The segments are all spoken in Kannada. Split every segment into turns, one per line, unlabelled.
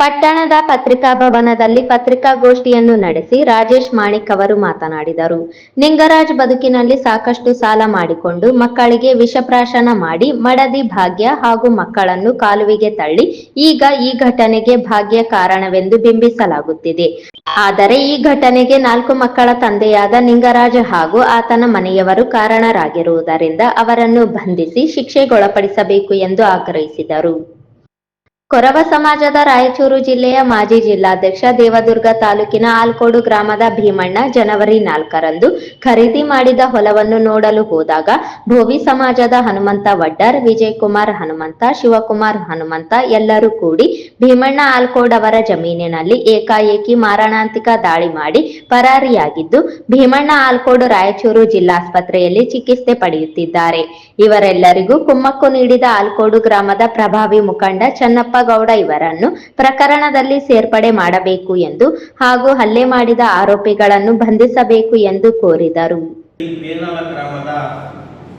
ಪಟ್ಟಣದ ಪತ್ರಿಕಾ ಭವನದಲ್ಲಿ ಪತ್ರಿಕಾಗೋಷ್ಠಿಯನ್ನು ನಡೆಸಿ ರಾಜೇಶ್ ಮಾಣಿಕ್ ಅವರು ಮಾತನಾಡಿದರು. ನಿಂಗರಾಜ್ ಬದುಕಿನಲ್ಲಿ ಸಾಕಷ್ಟು ಸಾಲ ಮಾಡಿಕೊಂಡು ಮಕ್ಕಳಿಗೆ ವಿಷಪ್ರಾಶನ ಮಾಡಿ ಮಡದಿ ಭಾಗ್ಯ ಹಾಗೂ ಮಕ್ಕಳನ್ನು ಕಾಲುವಿಗೆ ತಳ್ಳಿ ಈಗ ಈ ಘಟನೆಗೆ ಭಾಗ್ಯ ಕಾರಣವೆಂದು ಬಿಂಬಿಸಲಾಗುತ್ತಿದೆ. ಆದರೆ ಈ ಘಟನೆಗೆ ನಾಲ್ಕು ಮಕ್ಕಳ ತಂದೆಯಾದ ನಿಂಗರಾಜ್ ಹಾಗೂ ಆತನ ಮನೆಯವರು ಕಾರಣರಾಗಿರುವುದರಿಂದ ಅವರನ್ನು ಬಂಧಿಸಿ ಶಿಕ್ಷೆಗೊಳಪಡಿಸಬೇಕು ಎಂದು ಆಗ್ರಹಿಸಿದರು. ಕೊರವ ಸಮಾಜದ ರಾಯಚೂರು ಜಿಲ್ಲೆಯ ಮಾಜಿ ಜಿಲ್ಲಾಧ್ಯಕ್ಷ ದೇವದುರ್ಗ ತಾಲೂಕಿನ ಆಲ್ಕೋಡು ಗ್ರಾಮದ ಭೀಮಣ್ಣ ಜನವರಿ ನಾಲ್ಕರಂದು ಖರೀದಿ ಮಾಡಿದ ಹೊಲವನ್ನು ನೋಡಲು ಹೋದಾಗ ಭೋವಿ ಸಮಾಜದ ಹನುಮಂತ ವಡ್ಡರ್, ವಿಜಯಕುಮಾರ್ ಹನುಮಂತ, ಶಿವಕುಮಾರ್ ಹನುಮಂತ ಎಲ್ಲರೂ ಕೂಡಿ ಭೀಮಣ್ಣ ಆಲ್ಕೋಡ್ ಅವರ ಜಮೀನಿನಲ್ಲಿ ಏಕಾಏಕಿ ಮಾರಣಾಂತಿಕ ದಾಳಿ ಮಾಡಿ ಪರಾರಿಯಾಗಿದ್ದು, ಭೀಮಣ್ಣ ಆಲ್ಕೋಡು ರಾಯಚೂರು ಜಿಲ್ಲಾಸ್ಪತ್ರೆಯಲ್ಲಿ ಚಿಕಿತ್ಸೆ ಪಡೆಯುತ್ತಿದ್ದಾರೆ. ಇವರೆಲ್ಲರಿಗೂ ಕುಮ್ಮಕ್ಕು ನೀಡಿದ ಆಲ್ಕೋಡು ಗ್ರಾಮದ ಪ್ರಭಾವಿ ಮುಖಂಡ ಚನ್ನಪ್ಪ ಗೌಡ ಇವರನ್ನು ಪ್ರಕರಣದಲ್ಲಿ ಸೇರ್ಪಡೆ ಮಾಡಬೇಕು ಎಂದು ಹಾಗೂ ಹಲ್ಲೆ ಮಾಡಿದ ಆರೋಪಿಗಳನ್ನು ಬಂಧಿಸಬೇಕು ಎಂದು ಕೋರಿದರು.
ಗ್ರಾಮದ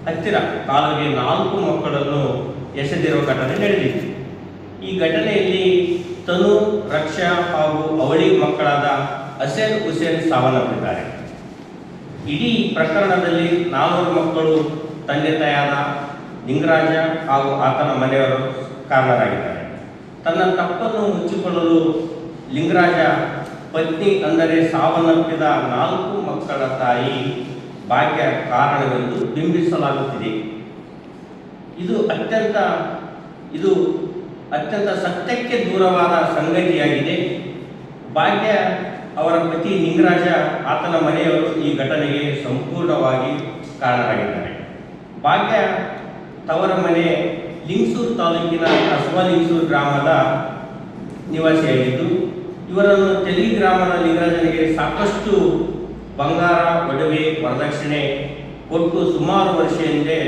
ಹತ್ತಿರ ಕಾಲಿಗೆ ನಾಲ್ಕು ಮಕ್ಕಳನ್ನು ಎಸೆದಿರುವ ಘಟನೆ ನಡೆದಿದೆ. ಈ ಘಟನೆಯಲ್ಲಿ ತನು, ರಕ್ಷಾ ಹಾಗೂ ಅವಳಿ ಮಕ್ಕಳಾದ ಹಸೇನ್ ಹುಸೇನ್ ಸಾವನ್ನಪ್ಪಿದ್ದಾರೆ. ಇಡೀ ಪ್ರಕರಣದಲ್ಲಿ ನಾಲ್ವರು ಮಕ್ಕಳು ತಂದೆ ತಾಯಾದ ಲಿಂಗರಾಜ ಹಾಗೂ ಆತನ ಮನೆಯವರು ಕಾರಣರಾಗಿದ್ದಾರೆ. ತನ್ನ ತಪ್ಪನ್ನು ಮುಚ್ಚಿಕೊಳ್ಳಲು ಲಿಂಗರಾಜ ಪತ್ನಿ ಅಂದರೆ ಸಾವನ್ನಪ್ಪಿದ ನಾಲ್ಕು ಮಕ್ಕಳ ತಾಯಿ ಭಾಗ್ಯ ಕಾರಣವೆಂದು ಬಿಂಬಿಸಲಾಗುತ್ತಿದೆ. ಇದು ಅತ್ಯಂತ ಇದು ಅತ್ಯಂತ ಸತ್ಯಕ್ಕೆ ದೂರವಾದ ಸಂಗತಿಯಾಗಿದೆ. ಭಾಗ್ಯ ಅವರ ಪತಿ ಲಿಂಗರಾಜ ಆತನ ಮನೆಯವರು ಈ ಘಟನೆಗೆ ಸಂಪೂರ್ಣವಾಗಿ ಕಾರಣರಾಗಿದ್ದಾರೆ. ಭಾಗ್ಯ ತವರ ಮನೆ ಲಿಂಗಸೂರು ತಾಲೂಕಿನ ಕಸಬಾ ಗ್ರಾಮದ ನಿವಾಸಿಯಾಗಿದ್ದು, ಇವರನ್ನು ತೆಲಿ ಗ್ರಾಮದ ಲಿಂಗರಾಜನಿಗೆ ಸಾಕಷ್ಟು ಬಂಗಾರ, ಒಡವೆ, ವರದಕ್ಷಿಣೆ ಕೊಟ್ಟು ಸುಮಾರು ವರ್ಷ ಹಿಂದೆ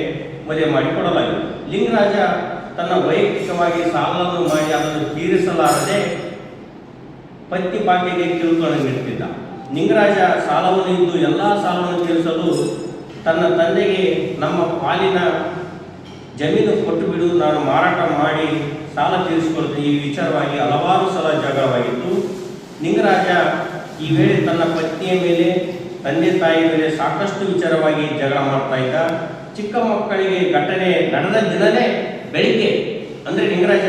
ಮದುವೆ ಮಾಡಿಕೊಡಲಾಗಿದೆ. ಲಿಂಗರಾಜ ತನ್ನ ವೈಯಕ್ತಿಕವಾಗಿ ಸಾಲವನ್ನು ಮಾಡಿ ಅದನ್ನು ತೀರಿಸಲಾರದೆ ಪತ್ತಿ ಬಾಕಿಗೆ ನೀಡುತ್ತಿದ್ದ. ಲಿಂಗರಾಜ ಸಾಲವನ್ನು ಇದ್ದು ಎಲ್ಲ ಸಾಲವನ್ನು ತೀರಿಸಲು ತನ್ನ ತಂದೆಗೆ ನಮ್ಮ ಪಾಲಿನ ಜಮೀನು ಕೊಟ್ಟು ಬಿಡು, ನಾನು ಮಾರಾಟ ಮಾಡಿ ಸಾಲ ತೀರಿಸಿಕೊಳ್ತೀನಿ. ಈ ವಿಚಾರವಾಗಿ ಹಲವಾರು ಸಲ ಜಗಳವಾಗಿತ್ತು. ನಿಂಗರಾಜ, ಈ ವೇಳೆ ತನ್ನ ಪತ್ನಿಯ ಮೇಲೆ, ತಂದೆ ತಾಯಿ ಮೇಲೆ ಸಾಕಷ್ಟು ವಿಚಾರವಾಗಿ ಜಗಳ ಮಾಡ್ತಾ ಇದ್ದ. ಚಿಕ್ಕ ಮಕ್ಕಳಿಗೆ ಘಟನೆ ನಡೆದ ದಿನವೇ ಬೆಳಿಗ್ಗೆ, ಅಂದರೆ ನಿಂಗರಾಜ,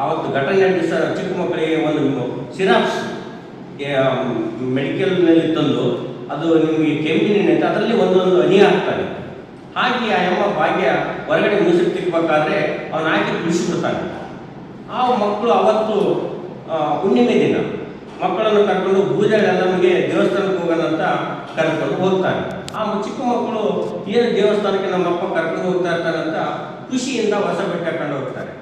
ಆವತ್ತು ಘಟನೆ ದಿವಸ ಚಿಕ್ಕ ಮಕ್ಕಳಿಗೆ ಒಂದು ಸಿರಾಪ್ಸ್ ಮೆಡಿಕಲ್ನಲ್ಲಿ ತಂದು, ಅದು ನಿಮಗೆ ಕೆಮ್ಮಿನ ಅದರಲ್ಲಿ ಒಂದೊಂದು ಹನಿ ಹಾಕ್ತಾನೆ ಹಾಕಿ ಆ ಎಮ್ಮ ಭಾಗ್ಯ ಹೊರಗಡೆ ಮುಸುರು ತಿಕ್ಕಬೇಕಾದ್ರೆ ಅವನ ಹಾಕಿ ಬಿಡಿಸಿಬಿಡ್ತಾನೆ ಆ ಮಕ್ಕಳು ಅವತ್ತು ಹುಣ್ಣಿಮೆ ದಿನ. ಮಕ್ಕಳನ್ನು ಕರ್ಕೊಂಡು ನಮಗೆ ದೇವಸ್ಥಾನಕ್ಕೆ ಹೋಗೋಣ ಅಂತ ಕರ್ಕೊಂಡು ಹೋಗ್ತಾನೆ ಆ ಚಿಕ್ಕ ಮಕ್ಕಳು ಏನು ದೇವಸ್ಥಾನಕ್ಕೆ ನಮ್ಮ ಅಪ್ಪ ಕರ್ಕೊಂಡು ಹೋಗ್ತಾ ಇರ್ತಾನಂತ ಖುಷಿಯಿಂದ ಹೊಸ ಬೆಟ್ಟ ಕಂಡು ಹೋಗ್ತಾರೆ.